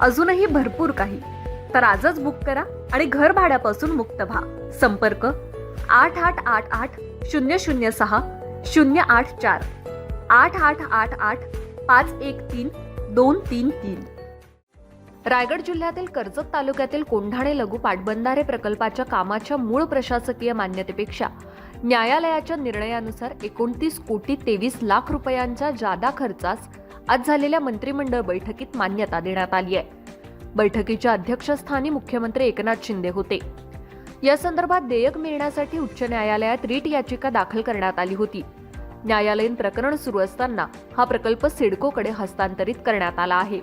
अजूनही भरपूर काही. तर आजच बुक करा आणि घर भाड्यापासून मुक्त व्हा. संपर्क आठ आठ आठ आठ शून्य शून्य सहा शून्य आठ चार. आठ आठ आठ आठ पाच एक तीन दोन तीन तीन. रायगड जिल्ह्यातील कर्जत तालुक्यातील कोंढाणे लघु पाटबंधारे प्रकल्पाच्या कामाच्या मूळ प्रशासकीय मान्यतेपेक्षा न्यायालयाच्या निर्णयानुसार एकोणतीस कोटी तेवीस लाख रुपयांच्या जादा खर्चास आज झालेल्या मंत्रिमंडळ बैठकीत मान्यता देण्यात आली आहे. बैठकीच्या अध्यक्षस्थानी मुख्यमंत्री एकनाथ शिंदे होते. या संदर्भात देयक मिळण्यासाठी उच्च न्यायालयात रीट याचिका दाखल करण्यात आली होती. न्यायालयीन प्रकरण सुरू असताना हा प्रकल्प सिडकोकडे हस्तांतरित करण्यात आला आहे.